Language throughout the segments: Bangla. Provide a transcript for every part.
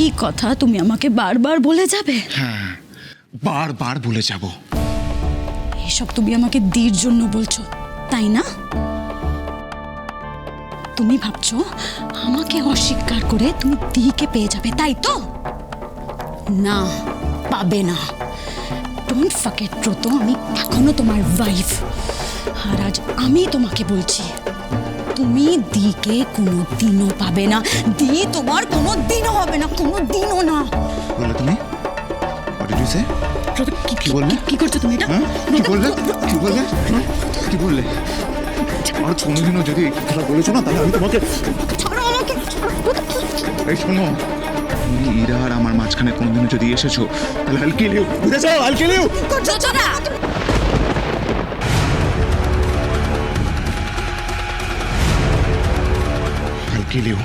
একই কথা তুমি আমাকে বারবার বলে যাবে? হ্যাঁ বারবার ভুলে যাব। এসব তুমি আমাকে দির জন্য বলছো তাই না? তুমি ভাবছ আমাকে অস্বীকার করে তুমি দিকে পেয়ে যাবে তাই তো? না পাবে না। ডোন্ট ফাকেট ব্রত আমি এখনও তোমার ওয়াইফ আর আজ আমি তোমাকে বলছি তুমি দিকে কোনো দিনও পাবে না। দি তোমার কোনো দিনও হবে না কোনো দিনও না। বললে তুমি? কি কি বললে? কি করছ তুমি এটা? হ্যাঁ? কি বললে? কি বললে? হ্যাঁ? কি বললে? আর কোনোদিনও যদি এই বলেছ না তাহলে আমি তোমাকে ছাড়ো আমাকে। এই শোনো তুমি ইরা আর আমার মাঝখানে কোনোদিনও যদি এসেছ তাহলে হালকি লিও বুঝে যাও হালকি লিও করছ না হালকি লিও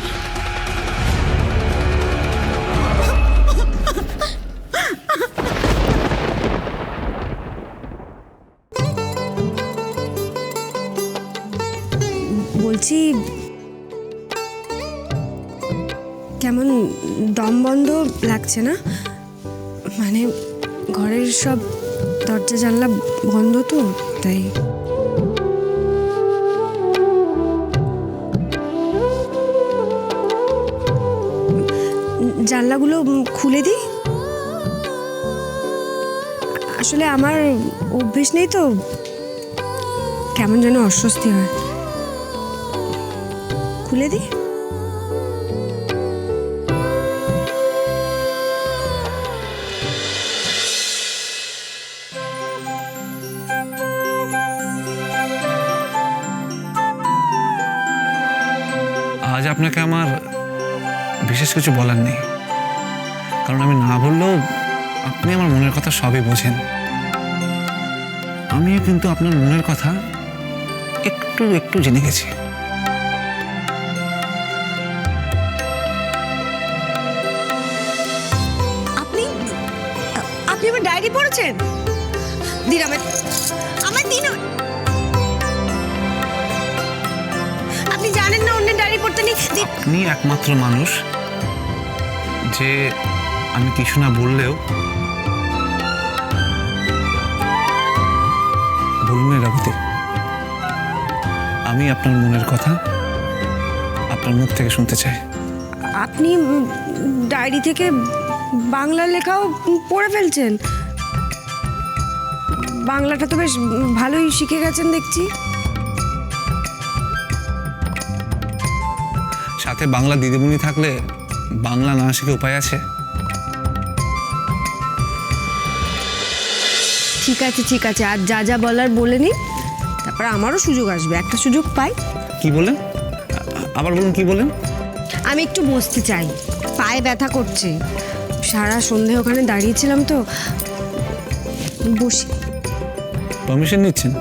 বলছি, কেমন দম বন্ধ লাগছে না? মানে ঘরের সব দরজা জানলা বন্ধ তো, তাই। জানলাগুলো খুলে দিই? আসলে আমার অভ্যেস নেই তো। কেমন যেন অস্বস্তি হয়। খুলে দিই? আজ আপনাকে আমার বিশেষ কিছু বলার নেই। কারণ আমি না বললেও আপনি আমার মনের কথা সবই বোঝেন। আমিও কিন্তু আপনার মনের কথা একটু একটু জেনে গেছি। আপনি আপনি আমার ডায়েরি পড়েছেন? দিন আমার আমার দিন আপনি জানেন না অন্যের ডায়েরি পড়তে নেই আপনি একমাত্র মানুষ যে আমি কিছু না বললেও বলুন না রাবতী আমি আপনার মনের কথা আপনার মুখ থেকে শুনতে চাই। আপনি ডায়েরি থেকে বাংলা লেখাও পড়ে ফেলছেন। বাংলাটা তো বেশ ভালোই শিখে গেছেন দেখছি। সাথে বাংলা দিদিমণি থাকলে বাংলা না শিখে উপায় আছে? ঠিক আছে ঠিক আছে আর যা যা বলার বলে নিন তারপর আমারও সুযোগ আসবে একটা সুযোগ পাই। কি বলেন আবার বলুন কি বলেন আমি একটু বসতে চাই পায়ে ব্যথা করছে। সারা সন্ধে ওখানে দাঁড়িয়েছিলাম তো। বসি। পারমিশন নিচ্ছেন?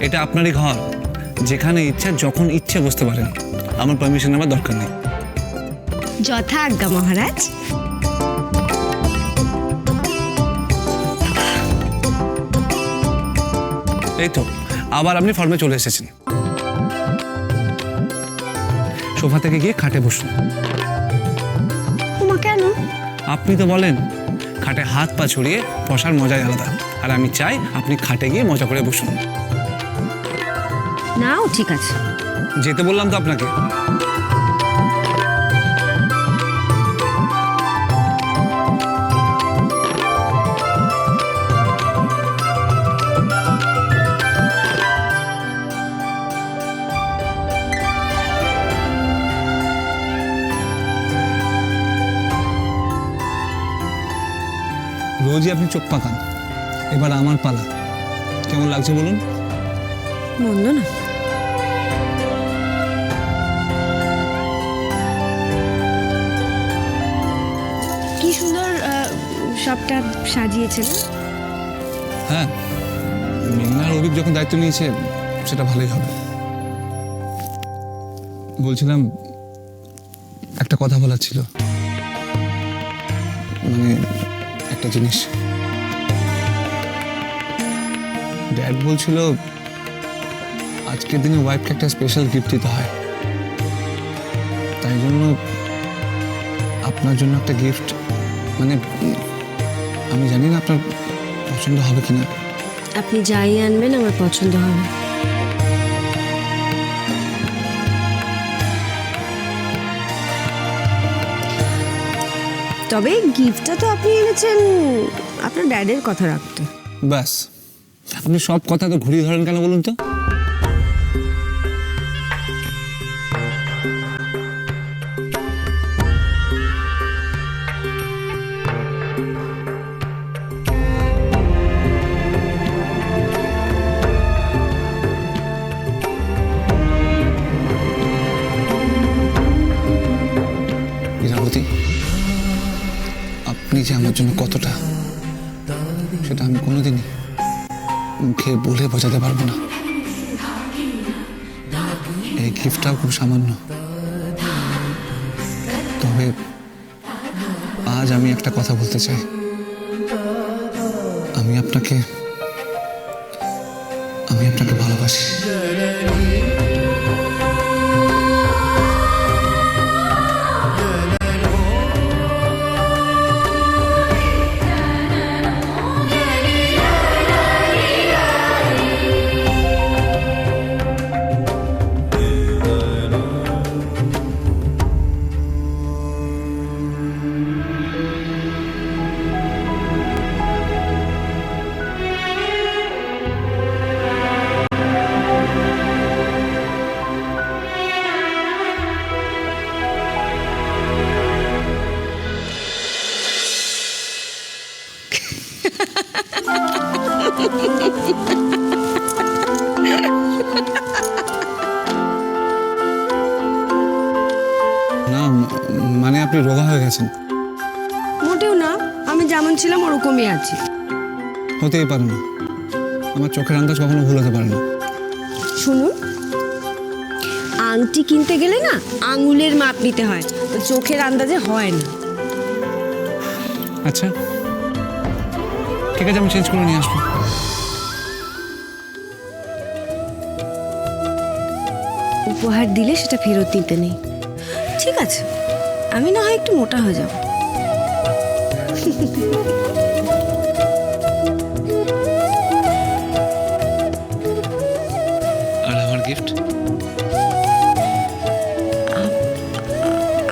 এটা আপনারই ঘর। যেখানে ইচ্ছা যখন ইচ্ছে বসতে পারেন। আমার পারমিশন নেওয়ার দরকার নেই। যথা আজ্ঞা মহারাজ। এই তো আবার আপনি ফর্মে চলে এসেছেন। সোফা থেকে গিয়ে খাটে বসুন। তোমা কেন? আপনি তো বলেন খাটে হাত পা ছড়িয়ে বসার মজাই আলাদা। আর আমি চাই আপনি খাটে গিয়ে মজা করে বসুন। নাও ঠিক আছে। যেতে বললাম তো আপনাকে। আপনি চোখ পাকান। এবার আমার পালা। কেমন লাগছে বলুন? মন্দ না। কি সুন্দর সবটা সাজিয়েছে হ্যাঁ মেঘনার অভিক যখন দায়িত্ব নিয়েছে সেটা ভালোই হবে। বলছিলাম একটা কথা বলার ছিল। মানে একটা জিনিস। ড্যাড বলছিল আজকের দিনে ওয়াইফকে একটা স্পেশাল গিফট দিতে হয়। তাই জন্য আপনার জন্য একটা গিফট মানে আমি জানি না আপনার পছন্দ হবে কিনা। আপনি যাই আনবেন আমার পছন্দ হবে। তবে গিফটটা তো আপনি এনেছেন আপনার ড্যাডের কথা রাখতে। ব্যাস। আপনি সব কথা তো ঘুরিয়ে ধরেন কেন বলুন তো? আপনি যে আমার জন্য কতটা, সেটা আমি কোনোদিনই মুখে বলে বোঝাতে পারব না। এই গিফটটাও খুব সামান্য। তবে আজ আমি একটা কথা বলতে চাই। আমি আপনাকে আমি আপনাকে ভালোবাসি। হয়ে গেছেন। মোটেও না আমি যেমন ছিলাম ওরকমই আছি। হতেই পারে না। আমার চোখের আন্দাজ কখনো ভুল হতে পারে না। শুনুন আংটি কিনতে গেলে না আঙুলের মাপ নিতে হয় তো চোখের আন্দাজে হয় না। আচ্ছা ঠিক আছে আমি চেঞ্জ করে নিয়ে আসব। উপহার দিলে সেটা ফেরত দিতে নেই। ঠিক আছে। আমি না হয় একটু মোটা হয়ে যাব। আর আমার গিফট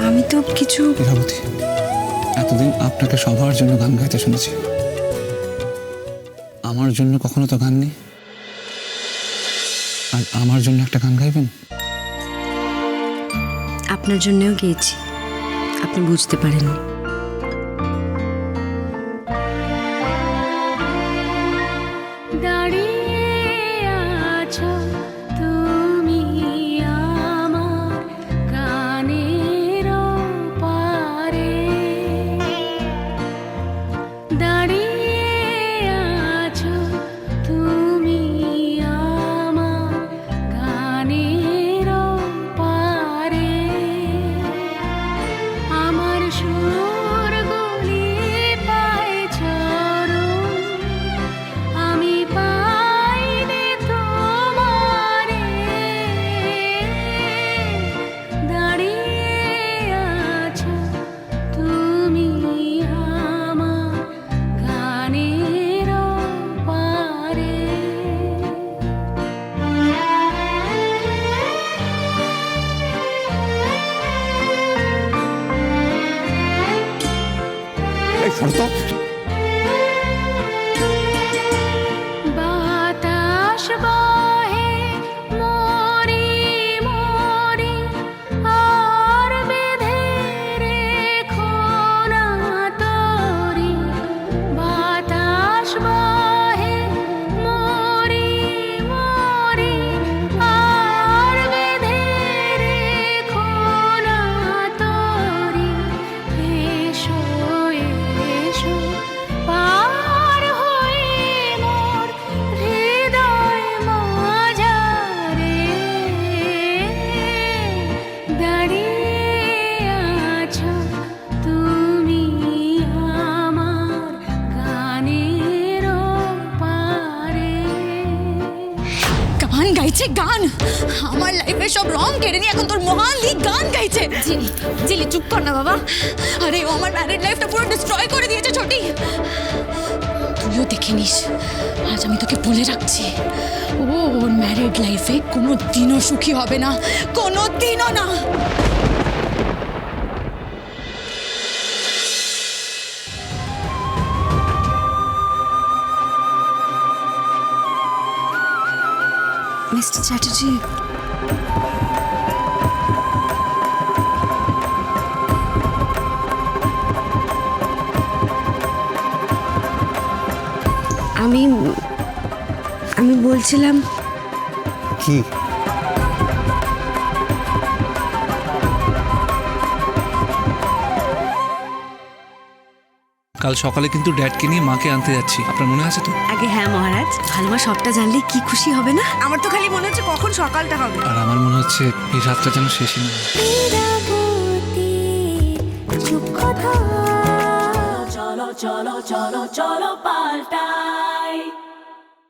আমি তো কিছু ইরাবতী এতদিন আপনাকে সবার জন্য গান গাইতে শুনেছি। আমার জন্য কখনো তো গান নেই আর আমার জন্য একটা গান গাইবেন? আপনার জন্যও গিয়েছি। আপনি বুঝতে পারেন। দাঁড়িয়ে corto. গাইছে গান। আমার লাইফের সব রং কেড়ে নিয়ে এখন তোর মহান লিগ গান গাইছে। জিলি জিলি, চুপ কর না বাবা। আরে ও আমার ম্যারিড লাইফটা পুরো ডিস্ট্রয় করে দিয়েছে, ছোটি। তুইও দেখে নিস, আজ আমি তোকে বলে রাখছি। ও, ওর ম্যারিড লাইফে কোনো দিনও সুখী হবে না কোনো দিনও না। মিস্টার চ্যাটার্জি আমি আমি বলছিলাম কি? কাল সকালে কিন্তু ড্যাডকে নিয়ে মাকে আনতে যাচ্ছি। আপনার মনে আছে তো? আগে হ্যাঁ মহারাজ ভালমা সবটা জানলে কি খুশি হবে না? আমার তো খালি মনে হচ্ছে কখন সকালটা হবে। আর আমার মনে হচ্ছে এই রাতটা যেন শেষই না। হয়। চলো চলো চলো চলো পাল্টাই।